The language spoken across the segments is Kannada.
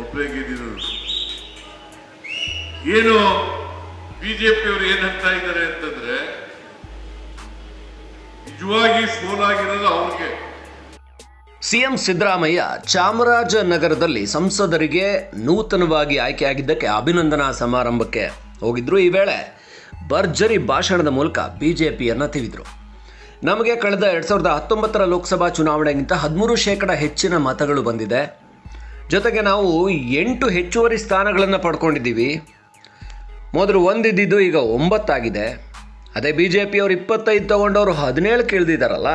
ಒಬ್ಬರೇ ಗೆದ್ದಿರೋದು ಏನು ಬಿಜೆಪಿಯವರು ಏನ್ ಹೇಳ್ತಾ ಇದ್ದಾರೆ ಅಂತಂದ್ರೆ, ನಿಜವಾಗಿ ಸೋಲಾಗಿರೋದು ಅವ್ರಿಗೆ. ಸಿಎಂ ಸಿದ್ದರಾಮಯ್ಯ ಚಾಮರಾಜನಗರದಲ್ಲಿ ಸಂಸದರಿಗೆ ನೂತನವಾಗಿ ಆಯ್ಕೆಯಾಗಿದ್ದಕ್ಕೆ ಅಭಿನಂದನಾ ಸಮಾರಂಭಕ್ಕೆ ಹೋಗಿದ್ರು. ಈ ವೇಳೆ ಭರ್ಜರಿ ಭಾಷಣದ ಮೂಲಕ ಬಿಜೆಪಿಯನ್ನು ತಿವಿದ್ರು. ನಮಗೆ ಕಳೆದ ಎರಡು ಸಾವಿರದ ಹತ್ತೊಂಬತ್ತರ ಲೋಕಸಭಾ ಚುನಾವಣೆಗಿಂತ ಹದಿಮೂರು ಶೇಕಡ ಹೆಚ್ಚಿನ ಮತಗಳು ಬಂದಿದೆ. ಜೊತೆಗೆ ನಾವು ಎಂಟು ಹೆಚ್ಚುವರಿ ಸ್ಥಾನಗಳನ್ನು ಪಡ್ಕೊಂಡಿದ್ದೀವಿ. ಮೊದಲು ಒಂದಿದ್ದಿದ್ದು ಈಗ ಒಂಬತ್ತಾಗಿದೆ. ಅದೇ ಬಿ ಜೆ ಪಿಯವರು ಇಪ್ಪತ್ತೈದು ತೊಗೊಂಡವರು ಹದಿನೇಳು ಕೇಳ್ದಿದ್ದಾರಲ್ಲ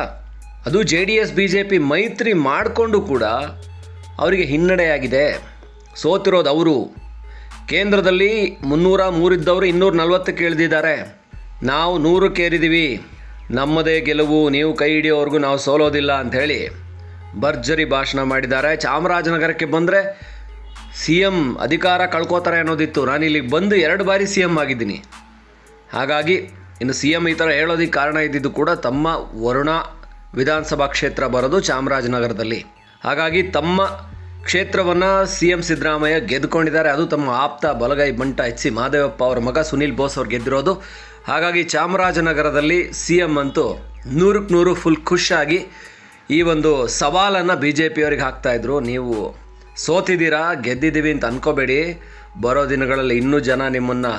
ಅದು J D S B J P ಮೈತ್ರಿ ಮಾಡಿಕೊಂಡು ಕೂಡ ಅವರಿಗೆ ಹಿನ್ನಡೆಯಾಗಿದೆ. ಸೋತಿರೋದು ಅವರು. ಕೇಂದ್ರದಲ್ಲಿ ಮುನ್ನೂರ ಮೂರಿದ್ದವರು ಇನ್ನೂರ ನಲ್ವತ್ತು ಕೇಳ್ದಿದ್ದಾರೆ. ನಾವು ನೂರು ಕೇರಿದ್ದೀವಿ ನಮ್ಮದೇ ಗೆಲುವು, ನೀವು ಕೈ ಹಿಡಿಯೋವರೆಗೂ ನಾವು ಸೋಲೋದಿಲ್ಲ ಅಂಥೇಳಿ. ಭರ್ಜರಿ ಭಾಷಣ ಮಾಡಿದ್ದಾರೆ. ಚಾಮರಾಜನಗರಕ್ಕೆ ಬಂದರೆ ಸಿ ಎಂ ಅಧಿಕಾರ ಕಳ್ಕೋತಾರೆ ಅನ್ನೋದಿತ್ತು. ನಾನು ಇಲ್ಲಿಗೆ ಬಂದು ಎರಡು ಬಾರಿ ಸಿ ಎಂ ಆಗಿದ್ದೀನಿ. ಹಾಗಾಗಿ ಇನ್ನು ಸಿ ಎಂ ಈ ಥರ ಹೇಳೋದಕ್ಕೆ ಕಾರಣ ಇದ್ದಿದ್ದು ಕೂಡ ತಮ್ಮ ವರುಣ ವಿಧಾನಸಭಾ ಕ್ಷೇತ್ರ ಬರೋದು ಚಾಮರಾಜನಗರದಲ್ಲಿ. ಹಾಗಾಗಿ ತಮ್ಮ ಕ್ಷೇತ್ರವನ್ನು ಸಿ ಎಂ ಸಿದ್ದರಾಮಯ್ಯ ಗೆದ್ದುಕೊಂಡಿದ್ದಾರೆ. ಅದು ತಮ್ಮ ಆಪ್ತ ಬಲಗೈ ಬಂಟ ಎಚ್ ಸಿ ಮಹದೇವಪ್ಪ ಅವರ ಮಗ ಸುನೀಲ್ ಬೋಸ್ ಅವ್ರು ಗೆದ್ದಿರೋದು. ಹಾಗಾಗಿ ಚಾಮರಾಜನಗರದಲ್ಲಿ ಸಿ ಎಂ ಅಂತೂ ನೂರಕ್ಕೆ ನೂರು ಫುಲ್ ಖುಷಿಯಾಗಿ ಈ ಒಂದು ಸವಾಲನ್ನು ಬಿ ಜೆ ಪಿಯವರಿಗೆ ಹಾಕ್ತಾಯಿದ್ರು ನೀವು ಸೋತಿದ್ದೀರಾ, ಗೆದ್ದಿದ್ದೀವಿ ಅಂತ ಅನ್ಕೋಬೇಡಿ. ಬರೋ ದಿನಗಳಲ್ಲಿ ಇನ್ನೂ ಜನ ನಿಮ್ಮನ್ನು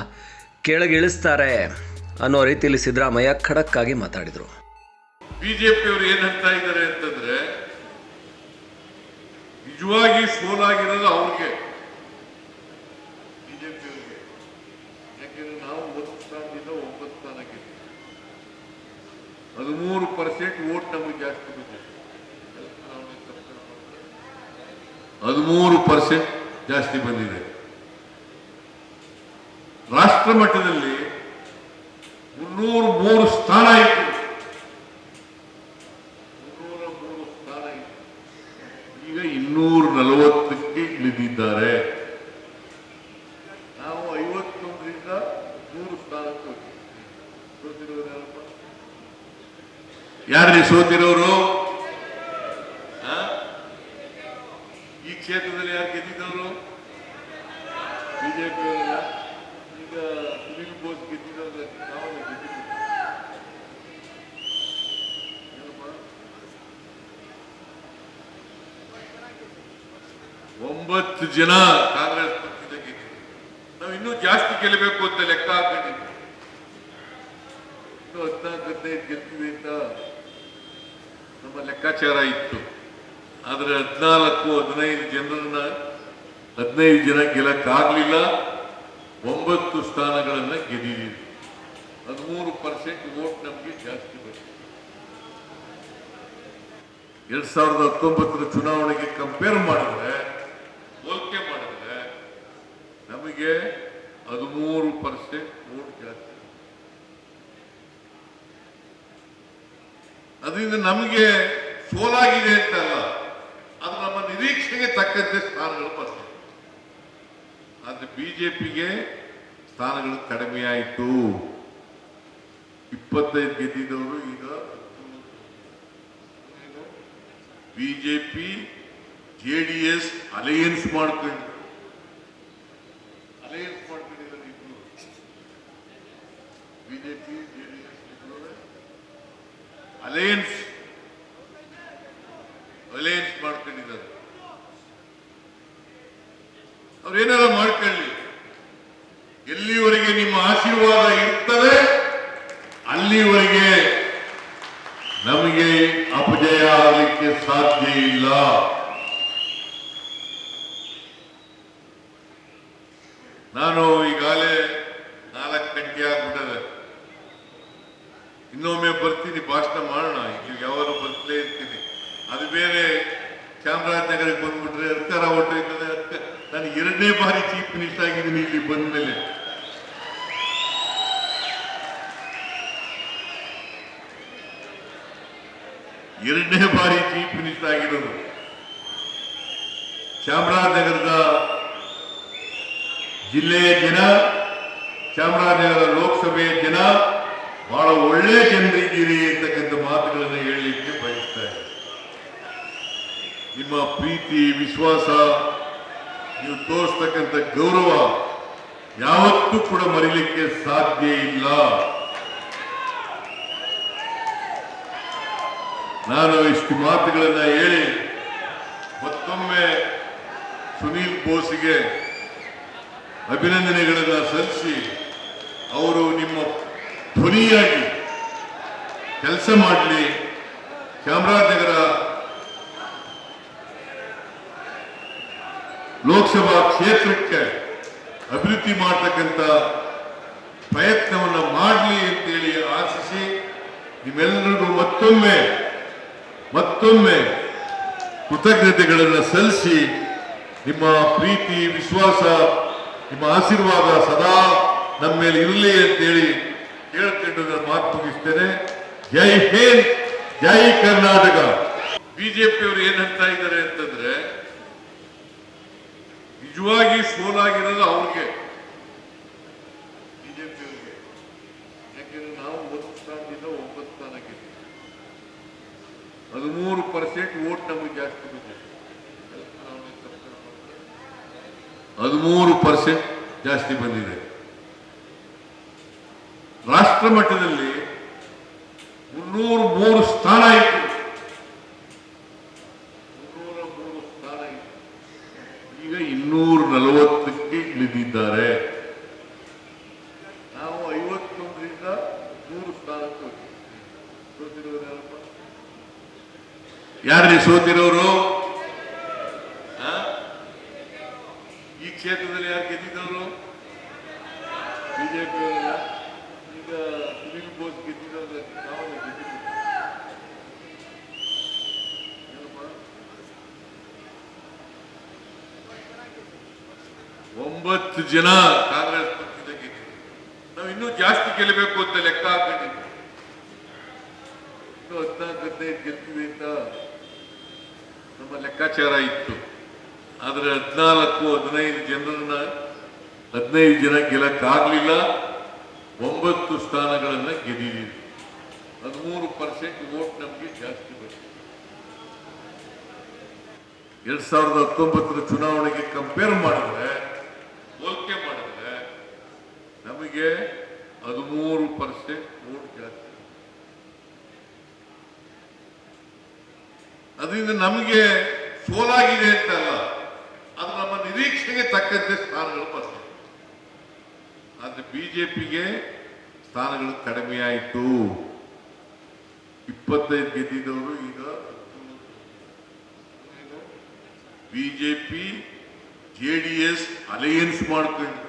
ಕೆಳಗಿಳಿಸ್ತಾರೆ ಅನ್ನೋ ರೀತಿಯಲ್ಲಿ ಸಿದ್ದರಾಮಯ್ಯ ಖಡಕ್ಕಾಗಿ ಮಾತಾಡಿದರು. ಅವರು ಏನು ಹೇಳ್ತಾ ಇದ್ದಾರೆ ಅಂತಂದರೆ, ನಿಜವಾಗಿ ಸೋಲಾಗಿರೋದು ಅವ್ರಿಗೆ ಬಿಜೆಪಿಯವರಿಗೆ ಯಾಕೆಂದ್ರೆ ನಾವು ಒಂದು ಸ್ಥಾನದಿಂದ ಒಂಬತ್ತು ಸ್ಥಾನಕ್ಕೆ ಹದಿಮೂರು ಪರ್ಸೆಂಟ್ ವೋಟ್ ನಮಗೆ ಜಾಸ್ತಿ ಬಂದಿದೆ ಹದಿಮೂರು ಪರ್ಸೆಂಟ್ ಜಾಸ್ತಿ ಬಂದಿದೆ. ರಾಷ್ಟ್ರ ಮಟ್ಟದಲ್ಲಿ ಮುನ್ನೂರ ಮೂರು ಸ್ಥಾನ ಇತ್ತು. ಮುನ್ನೂರ ಮೂರು ಸ್ಥಾನ ಇತ್ತು. ಈಗ ಇನ್ನೂರ ನಲವತ್ತಕ್ಕೆ ಇಳಿದಿದ್ದಾರೆ. ನಾವು ಐವತ್ತೊಂದರಿಂದ ನೂರು ಸ್ಥಾನಕ್ಕೆ? ಯಾರ್ರೀ ಸೋತಿರೋರು ಆ? ಈ ಕ್ಷೇತ್ರದಲ್ಲಿ ಯಾರು ಗೆದ್ದಿದ್ದವರು ಬಿಜೆಪಿ ಈಗ ಸುನೀಲ್ ಬೋಸ್ ಗೆದ್ದಿರೋದು ನಾವು ಗೆದ್ದಿದ್ದೀವಿ? ಒಂಬತ್ತು ಜನ ಕಾಂಗ್ರೆಸ್ ಪಕ್ಷದ ಗೆದ್ದಿದ್ರು ನಾವು ಇನ್ನೂ ಜಾಸ್ತಿ ಗೆಲ್ಲಬೇಕು ಅಂತ ಲೆಕ್ಕ ಹಾಕೊಂಡಿದ್ವಿ ಇನ್ನು ಹದಿನಾಲ್ಕು ಹದಿನೈದು ಗೆಲ್ತೀವಿ ಅಂತ ನಮ್ಮ ಲೆಕ್ಕಾಚಾರ ಇತ್ತು ಆದ್ರೆ ಹದಿನಾಲ್ಕು, ಹದಿನೈದು ಜನರನ್ನ ಹದಿನೈದು ಜನ ಗೆಲ್ಲಕ್ಕಾಗ್ಲಿಲ್ಲ, ಒಂಬತ್ತು ಸ್ಥಾನಗಳನ್ನು ಗೆದ್ದಿದ್ದೀವಿ. ಹದಿಮೂರು ಪರ್ಸೆಂಟ್ ವೋಟ್ ನಮಗೆ ಜಾಸ್ತಿ ಬಂದಿದೆ ಎರಡ್ ಸಾವಿರದ ಹತ್ತೊಂಬತ್ತರ ಚುನಾವಣೆಗೆ ಕಂಪೇರ್ ಮಾಡಿದ್ರೆ, ಹೋಲಿಕೆ ಮಾಡಿದ್ರೆ, ನಮಗೆ ಹದಿಮೂರು ಪರ್ಸೆಂಟ್ ವೋಟ್ ಜಾಸ್ತಿ ಅದರಿಂದ ನಮಗೆ ಸೋಲಾಗಿದೆ ಅಂತ ಅಲ್ಲ ಅದು ನಮ್ಮ ನಿರೀಕ್ಷೆಗೆ ತಕ್ಕಂತೆ ಸ್ಥಾನಗಳು ಬರ್ತವೆ ಆದ್ರೆ ಪಿಗೆ ಸ್ಥಾನಗಳು ಕಡಿಮೆ ಆಯಿತು ಇಪ್ಪತ್ತೈದು ಗೆದ್ದಿದ್ದವರು ಈಗ BJP, J D S alliance ಮಾಡ್ಕೊಂಡು ಅಲಯನ್ಸ್ ಮಾಡ್ಕೊಂಡಿದ್ದಾರೆ BJP, J D S alliance ಮಾಡ್ಕೊಂಡಿದ್ದಾರೆ ಅವ್ರೇನಾರ ಮಾಡ್ಕೊಳ್ಳಿ. ಎಲ್ಲಿವರೆಗೆ ನಿಮ್ಮ ಆಶೀರ್ವಾದ ಇರ್ತದೆ, ಅಲ್ಲಿವರೆಗೆ ನಮಗೆ ಅಪಜಯ ಆಗಲಿಕ್ಕೆ ಸಾಧ್ಯ ಇಲ್ಲ. ನಾನು ಈಗಾಗಲೇ ನಾಲ್ಕು ಗಂಟೆ ಆಗ್ಬಿಟ್ಟದೆ. ಇನ್ನೊಮ್ಮೆ ಬರ್ತೀನಿ, ಭಾಷಣ ಮಾಡೋಣ. ಈಗ ಯಾವಾಗ ಬರ್ತಲೇ ಇರ್ತೀನಿ. ಅದು ಬೇರೆ ಚಾಮರಾಜನಗರಕ್ಕೆ ಬಂದ್ಬಿಟ್ರೆ ಇರ್ತಾರ ಹೊಟ್ಟೆ ನಾನು ಎರಡನೇ ಬಾರಿ ಚೀಫ್ ಮಿನಿಸ್ಟರ್ ಆಗಿದ್ದೀನಿ ಇಲ್ಲಿ ಬಂದ ಮೇಲೆ. ಎರಡನೇ ಬಾರಿ ಚೀಫ್ ಮಿನಿಸ್ಟರ್ ಆಗಿರೋದು ಚಾಮರಾಜನಗರದ ಜಿಲ್ಲೆಯ ಜನ, ಚಾಮರಾಜನಗರ ಲೋಕಸಭೆಯ ಜನ ಬಹಳ ಒಳ್ಳೆ ಜನರಿದ್ದೀರಿ ಅಂತಕ್ಕಂಥ ಮಾತುಗಳನ್ನು ಹೇಳಲಿಕ್ಕೆ ಬಯಸ್ತಾ ನಿಮ್ಮ ಪ್ರೀತಿ, ವಿಶ್ವಾಸ ನೀವು ತೋರಿಸ್ತಕ್ಕಂಥ ಗೌರವ ಯಾವತ್ತೂ ಕೂಡ ಮರಿಲಿಕ್ಕೆ ಸಾಧ್ಯ ಇಲ್ಲ. ನಾನು ಇಷ್ಟು ಮಾತುಗಳನ್ನ ಹೇಳಿ ಮತ್ತೊಮ್ಮೆ ಸುನೀಲ್ ಬೋಸ್ಗೆ ಅಭಿನಂದನೆಗಳನ್ನ ಸಲ್ಲಿಸಿ ಅವರು ನಿಮ್ಮ ಧ್ವನಿಯಾಗಿ ಕೆಲಸ ಮಾಡಲಿ. ಚಾಮರಾಜನಗರ ಲೋಕಸಭಾ ಕ್ಷೇತ್ರಕ್ಕೆ ಅಭಿವೃದ್ಧಿ ಮಾಡತಕ್ಕಂಥ ಪ್ರಯತ್ನವನ್ನು ಮಾಡಲಿ ಅಂತೇಳಿ ಆಶಿಸಿ ನಿಮ್ಮೆಲ್ಲರಿಗೂ ಮತ್ತೊಮ್ಮೆ ಮತ್ತೊಮ್ಮೆ ಕೃತಜ್ಞತೆಗಳನ್ನು ಸಲ್ಲಿಸಿ ನಿಮ್ಮ ಪ್ರೀತಿ, ವಿಶ್ವಾಸ, ನಿಮ್ಮ ಆಶೀರ್ವಾದ ಸದಾ ನಮ್ಮ ಮೇಲೆ ಇರಲಿ ಅಂತೇಳಿ ಕೇಳ್ಕೊಂಡು ಮಾತು ಮುಗಿಸ್ತೇನೆ. ಜೈ ಹಿಂದ್, ಜೈ ಕರ್ನಾಟಕ. ಬಿಜೆಪಿಯವರು ಏನು ಹೇಳ್ತಾ ಇದ್ದಾರೆ ಅಂತಂದ್ರೆ ನಿಜವಾಗಿ ಸೋಲಾಗಿರೋದು ಅವ್ರಿಗೆ ಬಿಜೆಪಿಯವರಿಗೆ. ಯಾಕೆಂದ್ರೆ ನಾವು ಒಂದು ಸ್ಥಾನದಿಂದ ಒಂಬತ್ತು ಸ್ಥಾನಕ್ಕೆ ಹದಿಮೂರು ಪರ್ಸೆಂಟ್ ವೋಟ್ ನಮಗೆ ಜಾಸ್ತಿ ಬಂದಿದೆ ಹದಿಮೂರು ಪರ್ಸೆಂಟ್ ಜಾಸ್ತಿ ಬಂದಿದೆ. ರಾಷ್ಟ್ರ ಮಟ್ಟದಲ್ಲಿ ಮುನ್ನೂರು ಮೂರು ಸ್ಥಾನ ಇತ್ತು ಮುನ್ನೂರ ಮೂರು ಸ್ಥಾನ ಇತ್ತು ಈಗ ಇನ್ನೂರ ನಲವತ್ತಕ್ಕೆ ಇಳಿದಿದ್ದಾರೆ ನಾವು ಐವತ್ತೊಂದರಿಂದ ನೂರು ಸ್ಥಾನಕ್ಕೆ ಹೋಗಿದ್ದೀವಿ. ಸೋತಿರೋರು ಯಾರಪ್ಪ? ಯಾರ್ರೀ ಸೋತಿರೋರು? ಈ ಕ್ಷೇತ್ರದಲ್ಲಿ ಯಾರು ಗೆದ್ದಿದ್ದವರು? ಬಿಜೆಪಿ ಈಗ ಸುನೀಲ್ ಬೋಸ್ ಗೆದ್ದಿದ್ದವ್ರು ನಾವು? ಒಂಬತ್ತು ಜನ ಕಾಂಗ್ರೆಸ್ ಪಕ್ಷದ ಗೆದ್ದಿದ್ದಾರೆ. ನಾವು ಇನ್ನೂ ಜಾಸ್ತಿ ಗೆಲ್ಲಬೇಕು ಅಂತ ಲೆಕ್ಕ ಹಾಕೊಂಡಿದ್ವಿ ಇನ್ನು ಹದಿನಾಲ್ಕು ಹದಿನೈದು ಗೆಲ್ತೀವಿ ಅಂತ ನಮ್ಮ ಲೆಕ್ಕಾಚಾರ ಇತ್ತು. ಆದರೆ ಹದಿನಾಲ್ಕು, ಹದಿನೈದು ಜನರನ್ನ, ಹದಿನೈದು ಜನ ಗೆಲ್ಲಕ್ಕಾಗಲಿಲ್ಲ. ಒಂಬತ್ತು ಸ್ಥಾನಗಳನ್ನು ಗೆದ್ದಿದ್ದೀವಿ. ಹದಿಮೂರು ಪರ್ಸೆಂಟ್ ವೋಟ್ ನಮಗೆ ಜಾಸ್ತಿ ಬಂತು. ಎರಡ್ ಸಾವಿರದ ಹತ್ತೊಂಬತ್ತರ ಚುನಾವಣೆಗೆ ಕಂಪೇರ್ ಮಾಡಿದ್ರೆ, ಹೋಲಿಕೆ ಮಾಡಿದ್ರೆ ನಮಗೆ ಹದಿಮೂರು ಪರ್ಸೆಂಟ್ ವೋಟ್ ಜಾಸ್ತಿ. ಅದರಿಂದ ನಮಗೆ ಸೋಲಾಗಿದೆ ಅಂತಲ್ಲ, ಅದು ನಮ್ಮ ನಿರೀಕ್ಷೆಗೆ ತಕ್ಕಂತೆ ಸ್ಥಾನಗಳು ಬರ್ತವೆ. ಆದ್ರೆ ಬಿಜೆಪಿಗೆ ಸ್ಥಾನಗಳು ಕಡಿಮೆಯಾಯಿತು. ಇಪ್ಪತ್ತೈದು ಗೆದ್ದಿದ್ದವರು ಈಗ BJP, J D S, alliance ಮಾಡ್ಕೊಂಡು